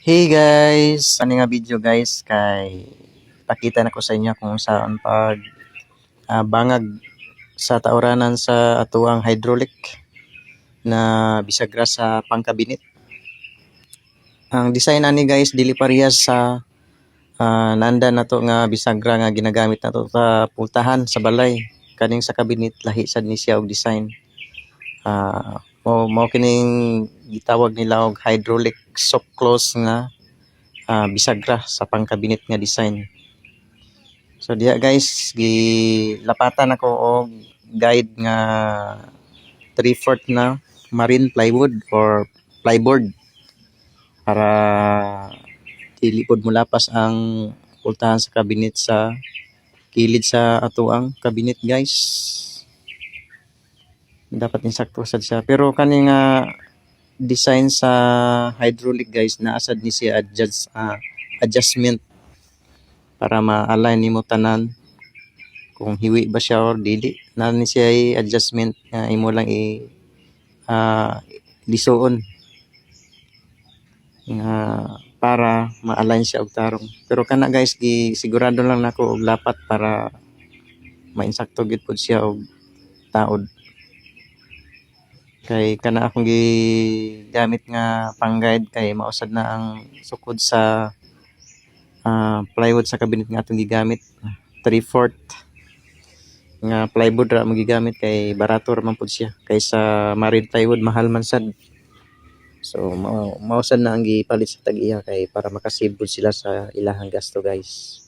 Hey guys! Ano nga video guys kay pakita na ko sa inyo kung saan pag ah, bangag sa tauranan sa atuang hydraulic na bisagra sa pangkabinit. Ang design ani guys dili parehas sa ah, nanda na to nga bisagra nga ginagamit na to sa pultahan sa balay kaning sa kabinit lahi sad ni siya og design. Ah, mo mo kining gitawag nila og hydraulic soft close nga ah, bisagra sa pangkabinet nga design. So diya guys, gilapatan ako og guide nga 3/4 na marine plywood or plyboard para dili pod mulapas ang pultahan sa kabinet sa kilid sa atuang kabinet guys. Dapat insakto sad siya. Pero kani nga design sa hydraulic guys naasad ni siya adjust ah, adjustment para ma-align nimo tanan. Kung hiwi ba siya or dili na ni siya i- adjustment nga imo lang i ah, lisuon. Nga para ma-align siya og tarong. Pero kana guys gi sigurado lang nako og lapat para mainsakto gid pod siya og taod kay kana akong gigamit nga pang guide kay mausad na ang sukod sa ah, plywood sa kabinet nga atong gigamit. 3/4 nga plywood ra mo gigamit kay barato ra man pud siya kaysa marine plywood mahal man sad. So mao mausad na ang gipalit sa tag-iya kay para makasave pud sila sa ilahang gasto guys.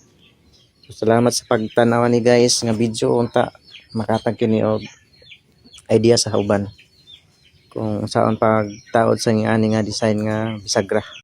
So, salamat sa pagtanaw ni guys nga video unta. Makatag kini og idea sa uban kung saan pagtaod sa nga ani nga design nga bisagra